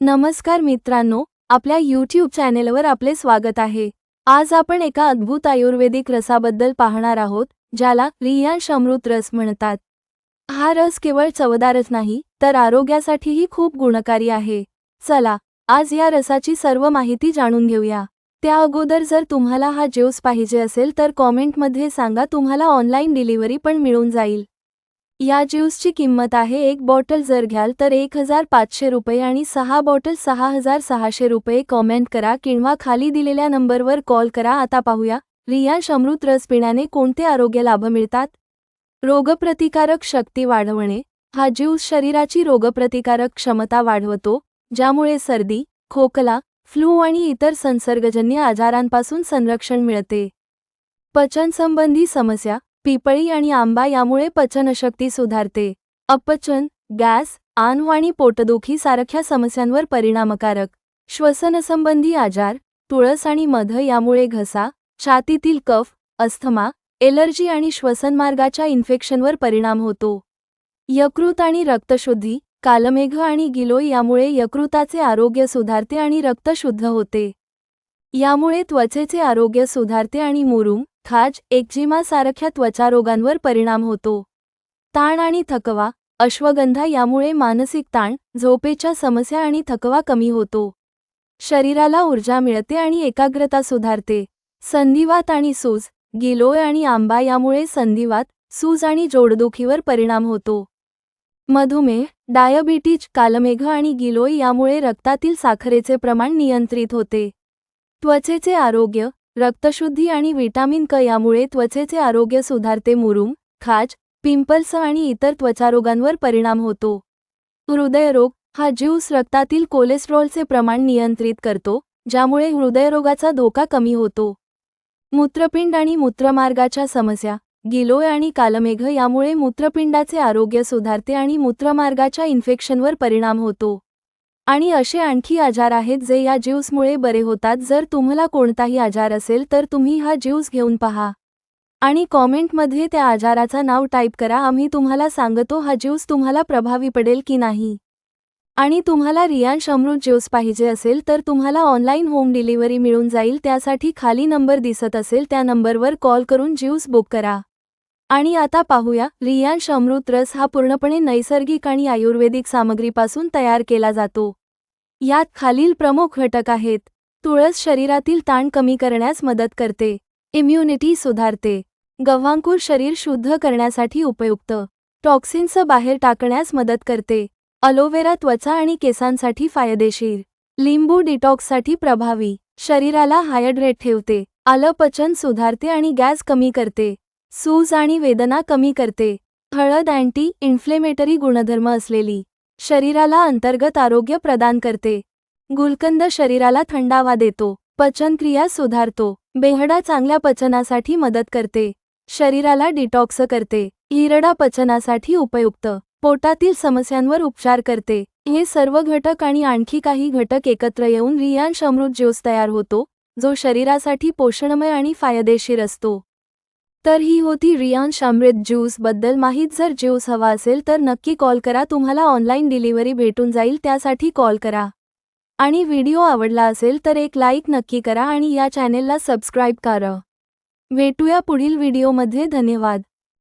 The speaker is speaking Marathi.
नमस्कार मित्रांनो आपल्या यूट्यूब चॅनेलवर आपले स्वागत आहे. आज आपण एका अद्भुत आयुर्वेदिक रसाबद्दल पाहणार आहोत ज्याला रियांश अमृत रस म्हणतात. हा रस केवळ चवदारच नाही तर आरोग्यासाठीही खूप गुणकारी आहे. चला आज या रसाची सर्व माहिती जाणून घेऊया. त्या अगोदर जर तुम्हाला हा ज्यूस पाहिजे असेल तर कॉमेंटमध्ये सांगा तुम्हाला ऑनलाईन डिलिव्हरी पण मिळून जाईल. या ज्यूसची किंमत आहे एक बॉटल जर घ्याल तर एक हजार पाचशे रुपये आणि सहा बॉटल सहा हजार सहाशे रुपये. कॉमेंट करा किंवा खाली दिलेल्या नंबरवर कॉल करा. आता पाहूया रियांश अमृत रस पिण्याने कोणते आरोग्य लाभ मिळतात? रोगप्रतिकारक शक्ती वाढवणे. हा ज्यूस शरीराची रोगप्रतिकारक क्षमता वाढवतो ज्यामुळे सर्दी खोकला फ्लू आणि इतर संसर्गजन्य आजारांपासून संरक्षण मिळते. पचनसंबंधी समस्या पिपळी आणि आंबा यामुळे पचनशक्ती सुधारते. अपचन गॅस आन आणि पोटदुखी सारख्या समस्यांवर परिणामकारक. श्वसनसंबंधी आजार तुळस आणि मध यामुळे घसा छातीतील कफ अस्थमा एलर्जी आणि श्वसनमार्गाच्या इन्फेक्शनवर परिणाम होतो. यकृत आणि रक्तशुद्धी कालमेघ आणि गिलोय यामुळे यकृताचे आरोग्य सुधारते आणि रक्त शुद्ध होते. यामुळे त्वचेचे आरोग्य सुधारते आणि मुरूम खाज एक्झिमासारख्या त्वचारोगांवर परिणाम होतो. ताण आणि थकवा अश्वगंधा यामुळे मानसिक ताण झोपेच्या समस्या आणि थकवा कमी होतो. शरीराला ऊर्जा मिळते आणि एकाग्रता सुधारते. संधिवात आणि सूज गिलोय आणि आंबा यामुळे संधिवात सूज आणि जोडदुखीवर परिणाम होतो. मधुमेह डायबिटीज कालमेघ आणि गिलोय यामुळे रक्तातील साखरेचे प्रमाण नियंत्रित होते. त्वचेचे आरोग्य रक्तशुद्धी आणि विटामिन क यामुळे त्वचेचे आरोग्य सुधारते. मुरूम खाज पिंपल्स आणि इतर त्वचारोगांवर परिणाम होतो. हृदयरोग हा ज्यूस रक्तातील कोलेस्ट्रॉलचे प्रमाण नियंत्रित करतो ज्यामुळे हृदयरोगाचा धोका कमी होतो. मूत्रपिंड आणि मूत्रमार्गाच्या समस्या गिलोय आणि कालमेघ यामुळे मूत्रपिंडाचे आरोग्य सुधारते आणि मूत्रमार्गाच्या इन्फेक्शनवर परिणाम होतो. आणि असे आणखी आजार आहेत जे या ज्यूसमुळे बरे होतात. जर तुम्हाला कोणताही आजार असेल तर तुम्ही हा ज्यूस घेऊन पहा. आणि कॉमेंटमध्ये त्या आजाराचा नाव टाईप करा. आम्ही तुम्हाला सांगतो हा ज्यूस तुम्हाला प्रभावी पडेल की नाही. आणि तुम्हाला रियांश अमृत ज्यूस पाहिजे असेल तर तुम्हाला ऑनलाईन होम डिलिव्हरी मिळून जाईल. त्यासाठी खाली नंबर दिसत असेल त्या नंबरवर कॉल करून ज्यूस बुक करा. आणि आता पाहूया रियांश अमृत रस हा पूर्णपणे नैसर्गिक आणि आयुर्वेदिक सामग्रीपासून तयार केला जातो. यात खालील प्रमुख घटक आहेत. तुळस शरीरातील ताण कमी करण्यास मदत करते. इम्युनिटी सुधारते. गव्हांकूर शरीर शुद्ध करण्यासाठी उपयुक्त. टॉक्सिन्स बाहेर टाकण्यास मदत करते. अलोवेरा त्वचा आणि केसांसाठी फायदेशीर. लिंबू डिटॉक्ससाठी प्रभावी. शरीराला हायड्रेट ठेवते. आलं पचन सुधारते आणि गॅस कमी करते. सूज आणि वेदना कमी करते. हळद अँटी इन्फ्लेमेटरी गुणधर्म असलेली शरीराला अंतर्गत आरोग्य प्रदान करते. गुलकंद शरीराला थंडावा देतो. पचनक्रिया सुधारतो. बेहडा चांगल्या पचनासाठी मदत करते. शरीराला डिटॉक्स करते. हिरडा पचनासाठी उपयुक्त. पोटातील समस्यांवर उपचार करते. हे सर्व घटक आणि आणखी काही घटक एकत्र येऊन रियांश अमृत ज्यूस तयार होतो जो शरीरासाठी पोषणमय आणि फायदेशीर असतो. तर ही होती रियांश अमृत ज्यूसबद्दल माहीत जर ज्यूस हवा असेल तर नक्की कॉल करा. तुम्हाला ऑनलाईन डिलिव्हरी भेटून जाईल. त्यासाठी कॉल करा. आणि व्हिडिओ आवडला असेल तर एक लाईक नक्की करा आणि या चॅनेलला सबस्क्राईब करा. भेटूया पुढील व्हिडिओमध्ये. धन्यवाद.